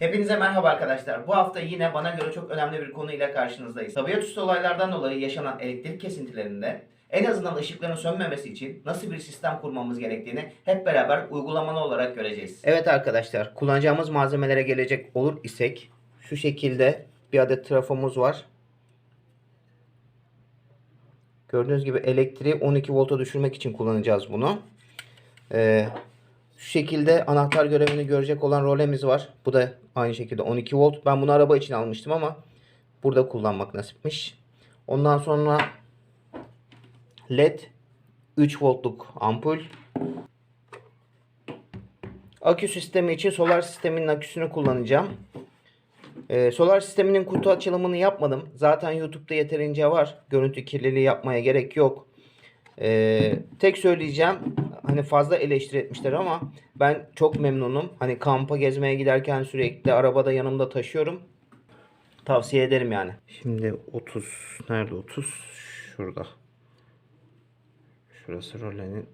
Hepinize merhaba arkadaşlar. Bu hafta yine bana göre çok önemli bir konuyla karşınızdayız. Tabiatüstü olaylardan dolayı yaşanan elektrik kesintilerinde en azından ışıkların sönmemesi için nasıl bir sistem kurmamız gerektiğini hep beraber uygulamalı olarak göreceğiz. Evet arkadaşlar, kullanacağımız malzemelere gelecek olur isek şu şekilde bir adet trafomuz var. Gördüğünüz gibi elektriği 12 volta düşürmek için kullanacağız bunu. Ee, şu şekilde anahtar görevini görecek olan rolemiz var. Bu da aynı şekilde 12 volt. Ben bunu araba için almıştım ama burada kullanmak nasipmiş. Ondan sonra led 3 voltluk ampul. Akü sistemi için solar sisteminin aküsünü kullanacağım. Ee, solar sisteminin kutu açılımını yapmadım. Zaten YouTube'da yeterince var. Görüntü kirliliği yapmaya gerek yok. Ee, tek söyleyeceğim hani fazla eleştiri etmişler ama ben çok memnunum. Hani kampa gezmeye giderken sürekli arabada yanımda taşıyorum. Tavsiye ederim yani. Şimdi 30 nerede 30? Şurada. Şurası rolenin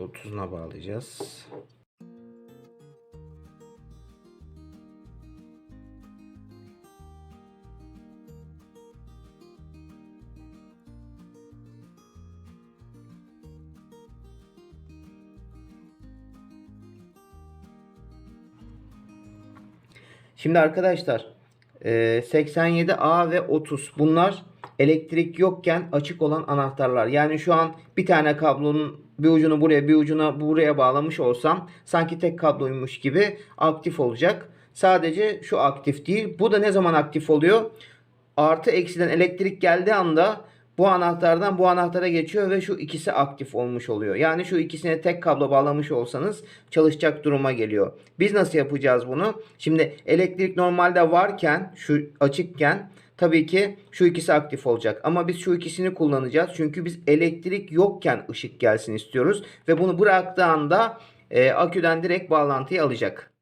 30'una bağlayacağız. Şimdi arkadaşlar e, 87A ve 30 bunlar elektrik yokken açık olan anahtarlar. Yani şu an bir tane kablonun bir ucunu buraya bir ucuna buraya bağlamış olsam sanki tek kabloymuş gibi aktif olacak. Sadece şu aktif değil. Bu da ne zaman aktif oluyor? Artı eksiden elektrik geldiği anda bu anahtardan bu anahtara geçiyor ve şu ikisi aktif olmuş oluyor. Yani şu ikisine tek kablo bağlamış olsanız çalışacak duruma geliyor. Biz nasıl yapacağız bunu? Şimdi elektrik normalde varken şu açıkken tabii ki şu ikisi aktif olacak. Ama biz şu ikisini kullanacağız. Çünkü biz elektrik yokken ışık gelsin istiyoruz. Ve bunu bıraktığı anda e, aküden direkt bağlantıyı alacak.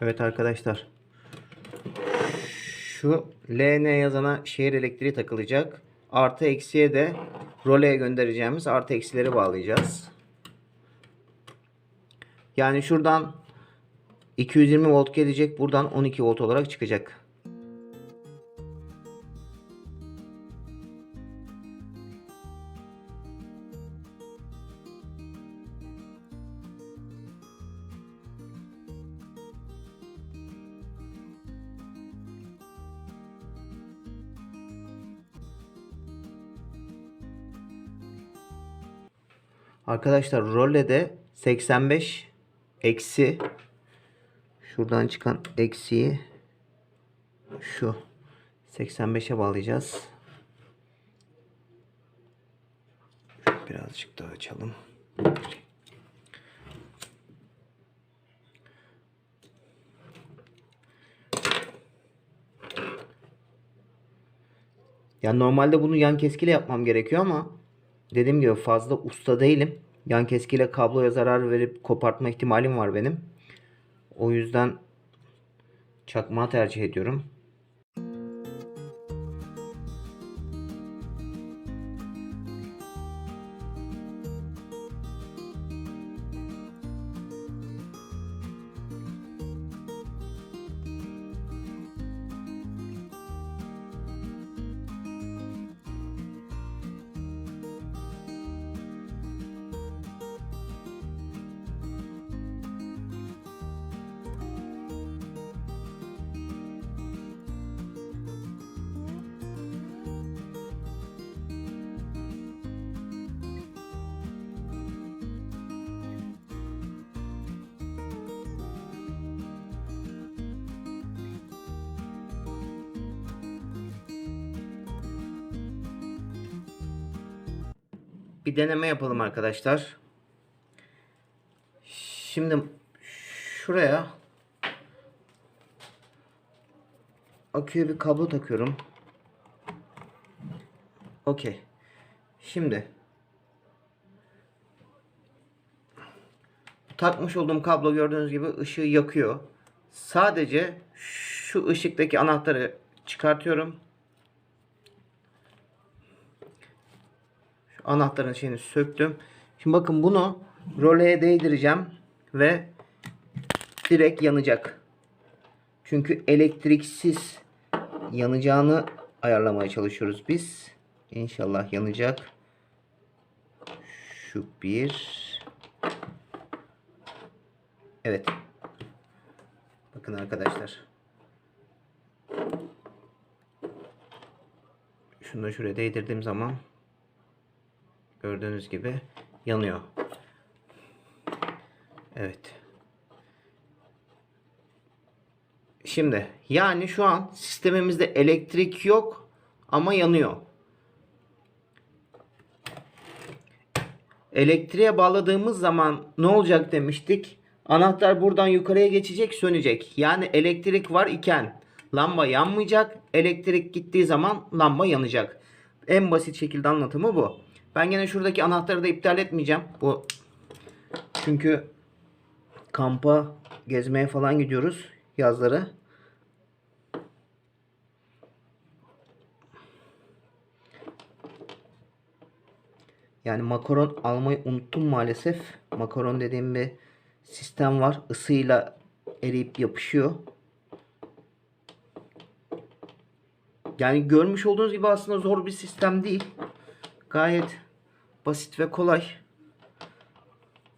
Evet arkadaşlar. Şu LN yazana şehir elektriği takılacak. Artı eksiye de roleye göndereceğimiz artı eksileri bağlayacağız. Yani şuradan 220 volt gelecek. Buradan 12 volt olarak çıkacak. Arkadaşlar rolede 85 eksi şuradan çıkan eksiği şu 85'e bağlayacağız. Birazcık daha açalım. Ya normalde bunu yan keskiyle yapmam gerekiyor ama dediğim gibi fazla usta değilim. Yan keskiyle kabloya zarar verip kopartma ihtimalim var benim. O yüzden çakma tercih ediyorum. Bir deneme yapalım arkadaşlar. Şimdi şuraya aküye bir kablo takıyorum. Okey. Şimdi takmış olduğum kablo gördüğünüz gibi ışığı yakıyor. Sadece şu ışıktaki anahtarı çıkartıyorum. Şu anahtarın şeyini söktüm. Şimdi bakın bunu roleye değdireceğim ve direkt yanacak. Çünkü elektriksiz yanacağını ayarlamaya çalışıyoruz biz. İnşallah yanacak. Şu bir. Evet. Bakın arkadaşlar. Şunu da şuraya değdirdiğim zaman gördüğünüz gibi yanıyor. Evet. Şimdi yani şu an sistemimizde elektrik yok ama yanıyor. Elektriğe bağladığımız zaman ne olacak demiştik? Anahtar buradan yukarıya geçecek, sönecek. Yani elektrik var iken lamba yanmayacak. Elektrik gittiği zaman lamba yanacak. En basit şekilde anlatımı bu. Ben gene şuradaki anahtarı da iptal etmeyeceğim. Bu çünkü kampa gezmeye falan gidiyoruz yazları. Yani makaron almayı unuttum maalesef. Makaron dediğim bir sistem var. Isıyla eriyip yapışıyor. Yani görmüş olduğunuz gibi aslında zor bir sistem değil. Gayet basit ve kolay.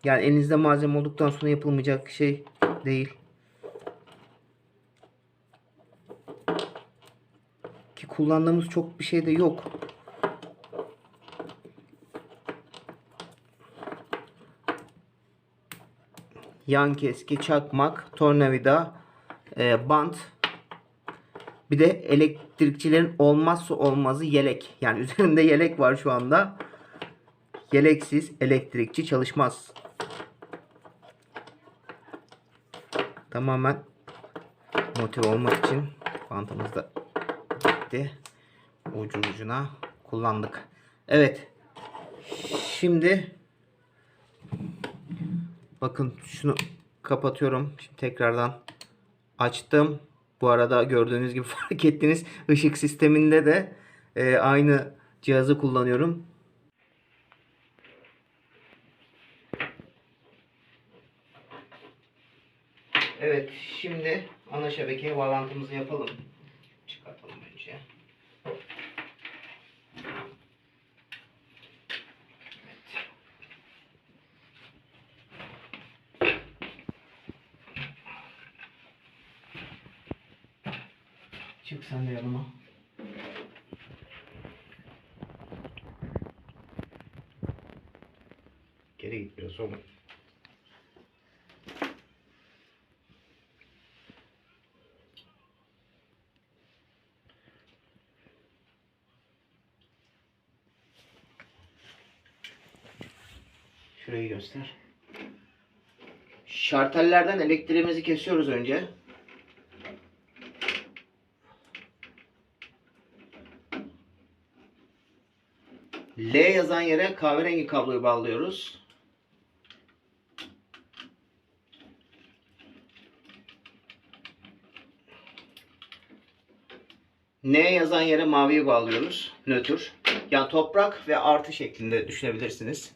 Yani elinizde malzeme olduktan sonra yapılmayacak şey değil. Ki kullandığımız çok bir şey de yok. yan keski, çakmak, tornavida, e, bant. Bir de elektrikçilerin olmazsa olmazı yelek. Yani üzerinde yelek var şu anda. Yeleksiz elektrikçi çalışmaz. Tamamen motive olmak için bantımız da gitti. Ucu ucuna kullandık. Evet. Şimdi Bakın şunu kapatıyorum. Şimdi tekrardan açtım. Bu arada gördüğünüz gibi fark ettiniz. ışık sisteminde de e, aynı cihazı kullanıyorum. Evet şimdi ana şebekeye bağlantımızı yapalım. Çıkartalım önce. Çık sen de yanıma. Geri git biraz oğlum. Şurayı göster. Şartellerden elektriğimizi kesiyoruz önce. L yazan yere kahverengi kabloyu bağlıyoruz. N yazan yere maviyi bağlıyoruz. Nötr. Yani toprak ve artı şeklinde düşünebilirsiniz.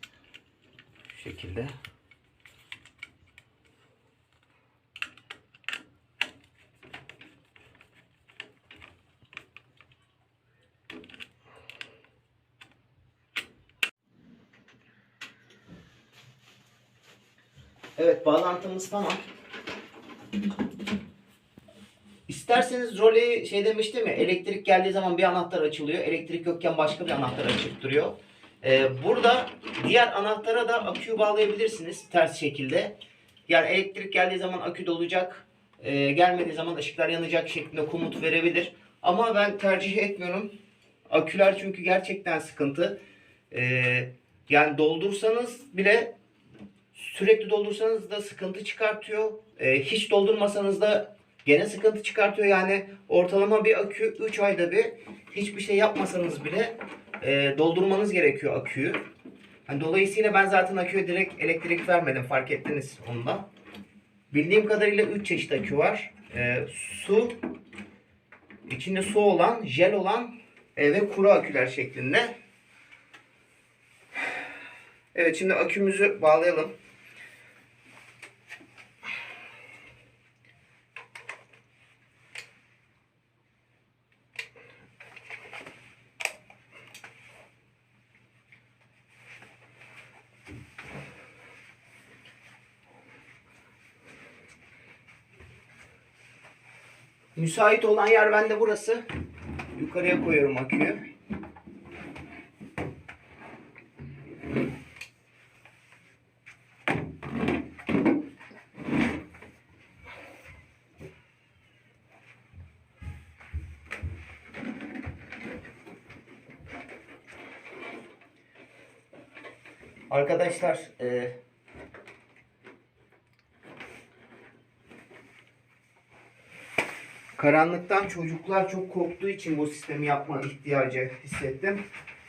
Şu şekilde. Evet bağlantımız tamam. İsterseniz roleyi şey demiştim ya elektrik geldiği zaman bir anahtar açılıyor. Elektrik yokken başka bir anahtar açık duruyor. Ee, burada diğer anahtara da aküyü bağlayabilirsiniz ters şekilde. Yani elektrik geldiği zaman akü dolacak. Ee, gelmediği zaman ışıklar yanacak şeklinde komut verebilir. Ama ben tercih etmiyorum. Aküler çünkü gerçekten sıkıntı. Ee, yani doldursanız bile sürekli doldursanız da sıkıntı çıkartıyor. Ee, hiç doldurmasanız da gene sıkıntı çıkartıyor. Yani ortalama bir akü 3 ayda bir hiçbir şey yapmasanız bile e, doldurmanız gerekiyor aküyü. Hani dolayısıyla ben zaten aküye direkt elektrik vermedim fark ettiniz onda. Bildiğim kadarıyla 3 çeşit akü var. E, su, içinde su olan, jel olan e, ve kuru aküler şeklinde. Evet şimdi akümüzü bağlayalım. Müsait olan yer bende burası. Yukarıya koyuyorum aküyü. Arkadaşlar e, Karanlıktan çocuklar çok korktuğu için bu sistemi yapma ihtiyacı hissettim.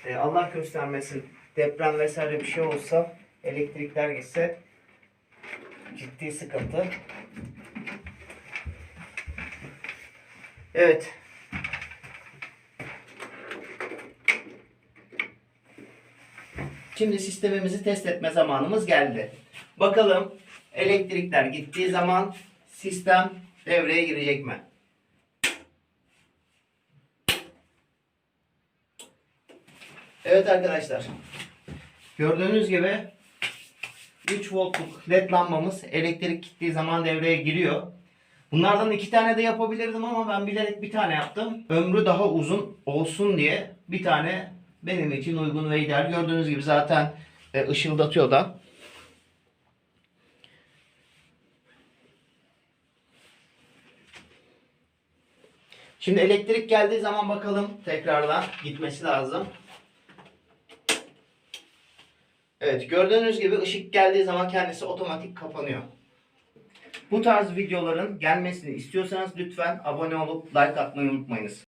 Ee, Allah göstermesin deprem vesaire bir şey olsa elektrikler gitse ciddi sıkıntı. Evet. Şimdi sistemimizi test etme zamanımız geldi. Bakalım elektrikler gittiği zaman sistem devreye girecek mi? Evet arkadaşlar. Gördüğünüz gibi 3 voltluk led lambamız elektrik gittiği zaman devreye giriyor. Bunlardan iki tane de yapabilirdim ama ben bilerek bir tane yaptım. Ömrü daha uzun olsun diye bir tane benim için uygun ve ideal. Gördüğünüz gibi zaten e, ışıldatıyor da. Şimdi elektrik geldiği zaman bakalım tekrardan gitmesi lazım. Evet gördüğünüz gibi ışık geldiği zaman kendisi otomatik kapanıyor. Bu tarz videoların gelmesini istiyorsanız lütfen abone olup like atmayı unutmayınız.